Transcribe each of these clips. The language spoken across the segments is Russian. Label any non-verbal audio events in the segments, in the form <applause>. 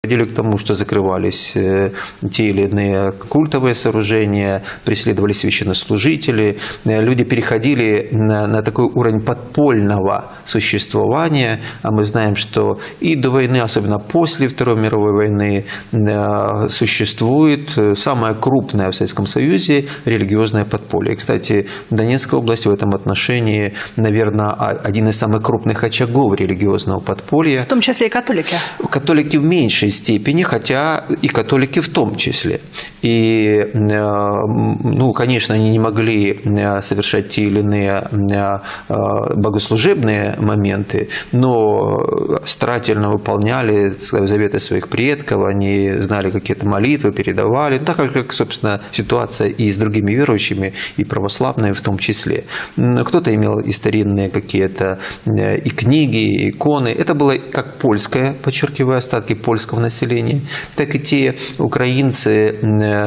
Приводили к тому, что закрывались э, те или иные культовые сооружения, преследовали священнослужители, э, люди переходили на, на такой уровень подпольного существования, а мы знаем, что и до войны, особенно после Второй мировой войны, э, существует самое крупное в Советском Союзе религиозное подполье. И, кстати, Донецкая область в этом отношении, наверное, один из самых крупных очагов религиозного подполья. В том числе и католики. Католики в меньшей степени, хотя и католики в том числе. И, э, ну, конечно, они не могли э, совершать те или иные э, богослужебные моменты, но старательно выполняли заветы своих предков, они знали какие-то молитвы, передавали, так как, собственно, ситуация и с другими верующими, и православные в том числе. Кто-то имел и старинные какие-то и книги, и иконы. Это было как польское, подчеркиваю, остатки польского населения, так и те украинцы,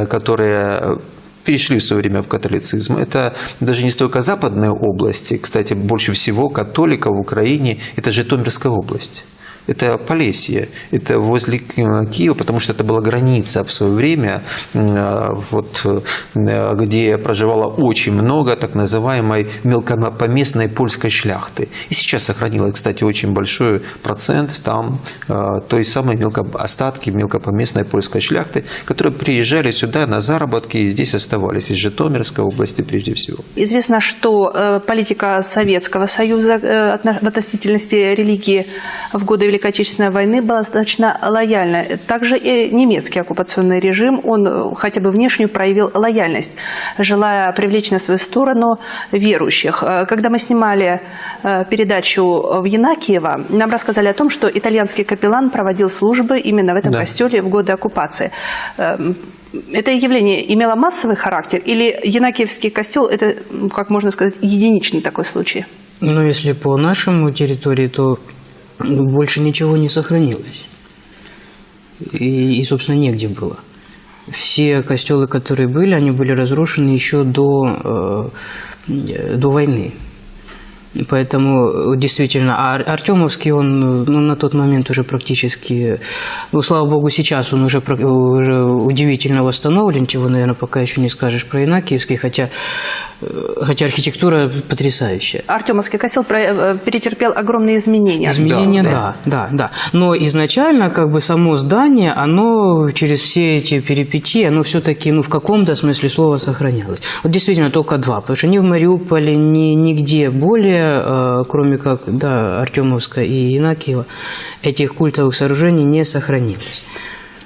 которые перешли в свое время в католицизм. Это даже не столько западные области, кстати, больше всего католиков в Украине – это Житомирская область это Полесье, это возле Киева, потому что это была граница в свое время, вот, где проживало очень много так называемой мелкопоместной польской шляхты. И сейчас сохранилось, кстати, очень большой процент там той самой мелко, остатки мелкопоместной польской шляхты, которые приезжали сюда на заработки и здесь оставались из Житомирской области прежде всего. Известно, что э, политика Советского Союза э, относительности религии в годы Великой Отечественной войны была достаточно лояльна. Также и немецкий оккупационный режим, он э, хотя бы внешнюю проявил лояльность, желая привлечь на свою сторону верующих. Э, когда мы снимали э, передачу в Янакиево, нам рассказали о том, что итальянский капеллан проводил службы именно в этом Да. костеле в годы оккупации. Эм, Это явление имело массовый характер или Янакиевский костел – это, как можно сказать, единичный такой случай? Но если по нашему территории, то больше ничего не сохранилось. И, и, собственно, негде было. Все костелы, которые были, они были разрушены еще до, э, до войны. Поэтому действительно, а Ар- Артемовский, он ну, на тот момент уже практически, ну, слава богу, сейчас он уже, уже удивительно восстановлен, чего, наверное, пока еще не скажешь про Инакиевский, хотя, хотя архитектура потрясающая. Артемовский костел про- э, перетерпел огромные изменения. Изменения, Да, да, да, да, Но изначально, как бы само здание, оно через все эти перипетии, оно все-таки, ну, в каком-то смысле слова сохранялось. Вот действительно только два, потому что ни в Мариуполе, ни нигде более, э, кроме как, да, Артемовска и Инакиева, этих культовых сооружений не сохранилось.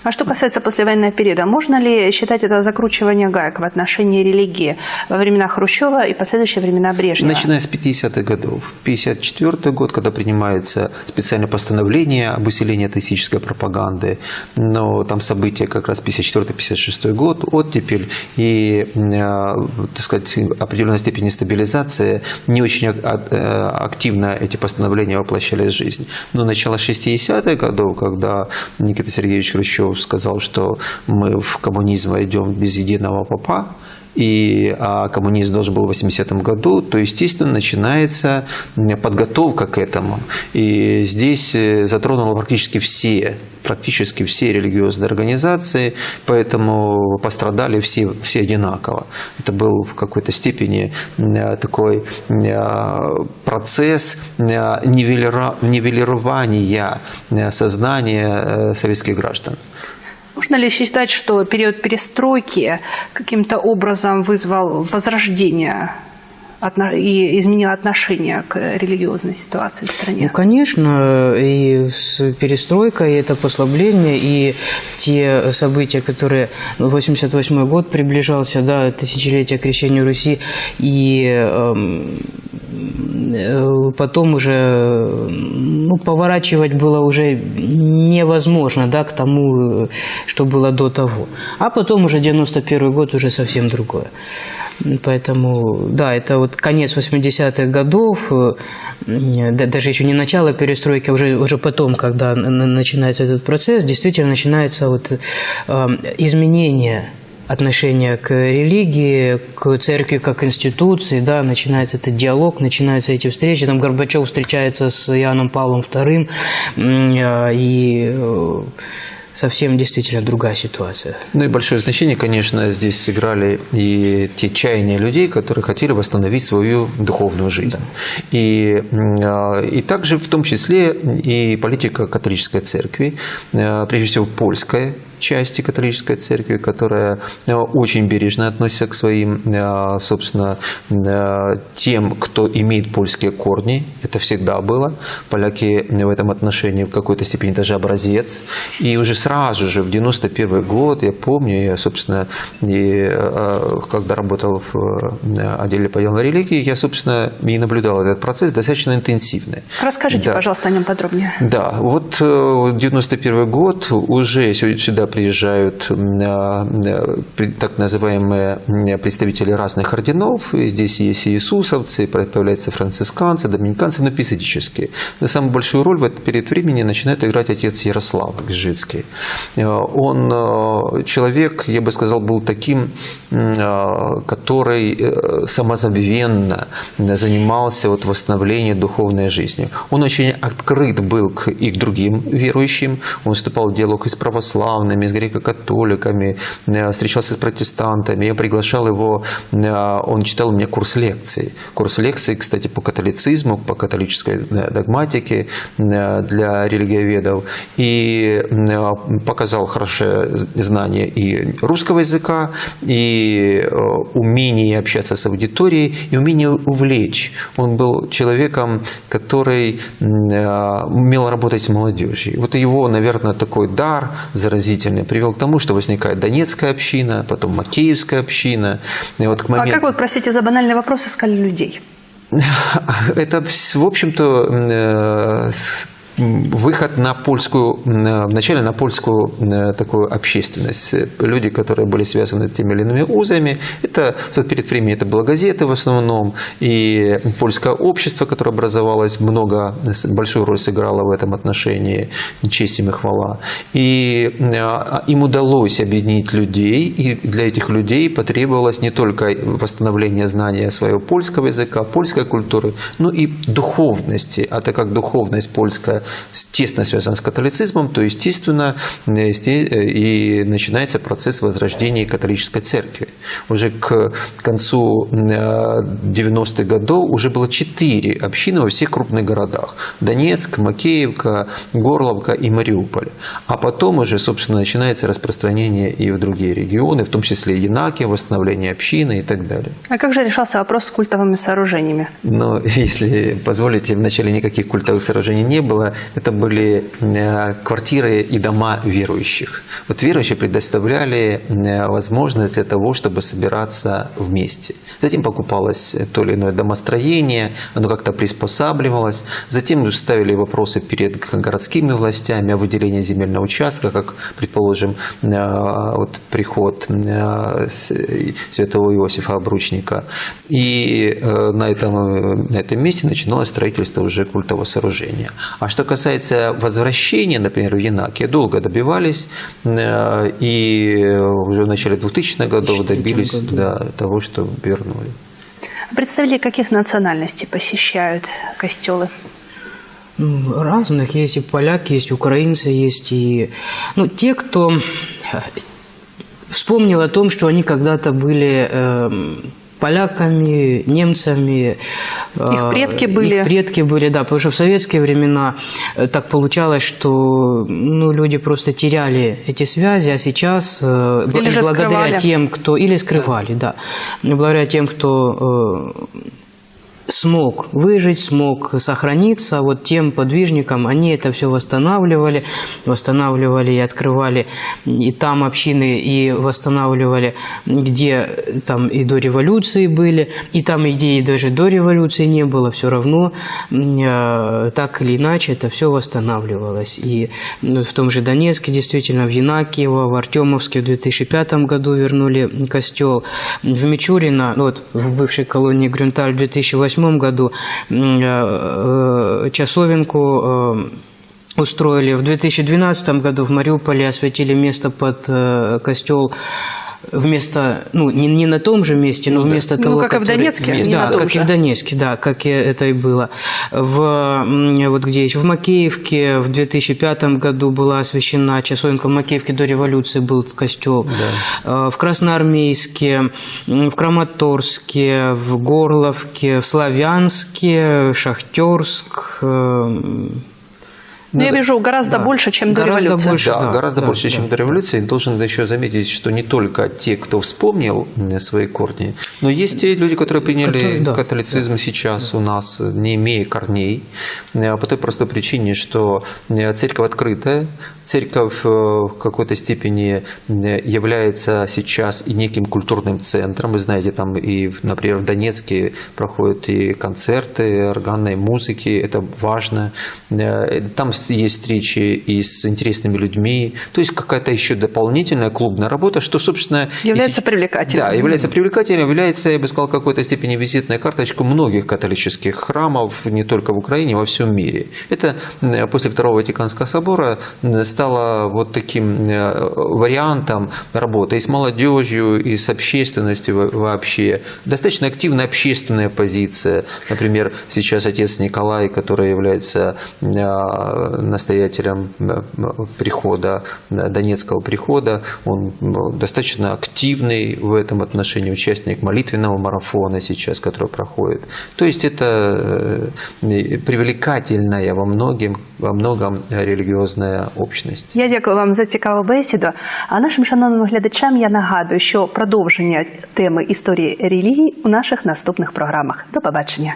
А что касается послевоенного периода, можно ли считать это закручивание гаек в отношении религии во времена Хрущева и последующие времена Брежнева? Начиная с 50-х годов. 54 год, когда принимается специальное постановление об усилении атеистической пропаганды, но там события как раз 54-56 год, оттепель и, э, так сказать, определенной степени стабилизации, не очень э, активно эти постановления воплощались в жизнь. Но начало 60-х годов, когда Никита Сергеевич Хрущев сказал, что мы в коммунизм войдем без единого попа, и а коммунизм должен был в 80-м году, то, естественно, начинается подготовка к этому. И здесь э, затронуло практически все практически все религиозные организации, поэтому пострадали все, все одинаково. Это был в какой-то степени такой м, процесс нивелира- нивелирования сознания э, советских граждан. Можно ли считать, что период перестройки каким-то образом вызвал возрождение и изменил отношение к религиозной ситуации в Ну, стране? конечно, и с перестройкой, и это послабление, и те события, которые ну, 88 год приближался, да, тысячелетие крещения Руси, и эм, потом уже ну, поворачивать было уже невозможно, да, к тому, э, что было до того. А потом уже 91 год уже совсем другое. Поэтому, да, это вот конец 80-х годов, э, да- даже еще не начало перестройки, а уже, уже потом, когда начинается этот процесс, действительно начинается вот э, изменение отношения к религии, к церкви как институции, да, начинается этот диалог, начинаются эти встречи, там Горбачев встречается с Иоанном Павлом II, э, и э, совсем действительно другая ситуация. Ну и большое значение, конечно, здесь сыграли и те чаяния людей, которые хотели восстановить свою духовную жизнь. И, м, а, и также в том числе и политика католической церкви, э, прежде всего польской части католической церкви, которая э, очень бережно относится к своим, э, собственно, э, тем, кто имеет польские корни. Это всегда было. Поляки в этом отношении в какой-то степени даже образец. И уже сразу же, в 91 год, я помню, я, собственно, и, когда работал в отделе по делам религии, я, собственно, и наблюдал этот процесс достаточно интенсивный. Расскажите, Да. пожалуйста, о нем подробнее. Да, вот э, 91 год уже сю- сюда приезжают э, при- так называемые м, представители разных орденов. Здесь есть и иисусовцы, появляются францисканцы, доминиканцы, но эпизодические. Но самую большую роль в этот период времени начинает играть отец Ярослав Гжицкий. Э, Он э, человек, я бы сказал, был таким, э, который э, самозабвенно занимался вот восстановлением духовной жизни. Он очень открыт был к, и к другим верующим. Он вступал в диалог и с православными, и с греко-католиками, э, встречался с протестантами. Я приглашал его, э, он читал меня курс лекций. Курс лекций, кстати, по католицизму, по католической э, догматике для религиоведов. И показал хорошее знание и русского языка, и умение общаться с аудиторией, и умение увлечь. Он был человеком, который умел работать с молодежью. Вот его, наверное, такой дар заразительный привел к тому, что возникает Донецкая община, потом Макеевская община. И вот к А моменту... как вот, простите за банальный вопрос, искали людей? <laughs> Это, в общем-то, э, выход на польскую, э, вначале на польскую э, такую общественность. Э, Люди, которые были связаны теми или иными узами. Это период времени это было газеты в основном, и польское общество, которое образовалось, много, с- большую роль сыграло в этом отношении, честь им и хвала. И э, им удалось объединить людей, и для этих людей потребовалось не только восстановление знания своего польского языка, польской культуры, но и духовности. А так как духовность польская тесно связана с католицизмом, то, естественно, э, э, и начинается процесс возрождения католической церкви. Уже к концу э, 90-х годов уже было четыре общины во всех крупных городах. Донецк, Макеевка, Горловка и Мариуполь. А потом уже, собственно, начинается распространение и в другие регионы, в том числе Янакия, восстановление общины и так далее. А как же решался вопрос с культовыми сооружениями? Но, <laughs> если позволите, вначале никаких культовых сооружений не было. Это были э, квартиры и дома верующих. Вот верующие предоставляли э, возможность для того, чтобы собираться вместе. Затем покупалось то или иное домостроение, оно как-то приспосабливалось. Затем ставили вопросы перед городскими властями о выделении земельного участка, как, предположим, э, вот приход святого Иосифа Обручника. И на этом, на этом месте начиналось строительство уже культового сооружения. А что касается возвращения, например, в Янакия, долго добивались, э, и уже в начале 2000-х годов 2003 добились году. да, того, что вернули. Представители каких национальностей посещают костелы? Ну, Разных. Есть и поляки, есть украинцы, есть и... Ну, те, кто э, вспомнил о том, что они когда-то были эм, поляками, немцами. э, Их предки были. Их предки были, да, потому что в советские времена э, так получалось, что ну, люди просто теряли эти связи, а сейчас э, Или благодаря скрывали. тем, кто... Или скрывали, да. Благодаря тем, кто смог выжить, смог сохраниться, вот тем подвижникам они это все восстанавливали, восстанавливали и открывали и там общины, и восстанавливали, где там и до революции были, и там, где и даже до революции не было, все равно э, так или иначе это все восстанавливалось. И ну, в том же Донецке, действительно, в Янакиево, в Артемовске в 2005 году вернули костел, в Мичурино, ну, вот в бывшей колонии Грюнталь в 2008 году м, э, э, часовенку э, устроили. В 2012 году в Мариуполе осветили место под костел вместо, ну, не, не на том же месте, но вместо Ну, того, как и в который- Донецке, не да, как же. и в Донецке, да, как и это и было. В, вот где еще, в Макеевке в 2005 году была освящена часовенка в Макеевке до революции был костел. Э, В Красноармейске, в Краматорске, в Горловке, в Славянске, Шахтерск, э, Ну, я вижу гораздо да. больше, чем до Гораздо революции. больше. Да, да, гораздо да, больше, да. чем до революции. Должен еще заметить, что не только те, кто вспомнил свои корни, но есть те люди, которые приняли Которые- да, католицизм сейчас у нас, не имея корней, э, по той простой причине, что э, церковь открытая, церковь э, в какой-то степени э, является сейчас и неким культурным центром. Вы знаете, там и, например, в Донецке проходят и концерты органной музыки, это важно. Э, Там есть встречи и с интересными людьми, то есть какая-то еще дополнительная клубная работа, что, собственно... и Является сеч- привлекательным. Да, является привлекательным, является, я бы сказал, какой-то степени визитной карточкой многих католических храмов, не только в Украине, во всем мире. Это м, после Второго Ватиканского собора м, стало вот таким э, вариантом работы и с молодежью, и с общественностью во- вообще. Достаточно активная общественная позиция. Например, сейчас отец Николай, который является э, настоятелем э, прихода, э, Донецкого прихода, он э, достаточно активный в этом отношении, участник молитвенного марафона сейчас, который проходит. То есть это э, привлекательная во многим, во многом религиозная общность. Я дякую вам за цікаву бесіду. А нашим шановним глядачам я нагадую, що продовження теми історії релігій у наших наступних програмах. До побачення.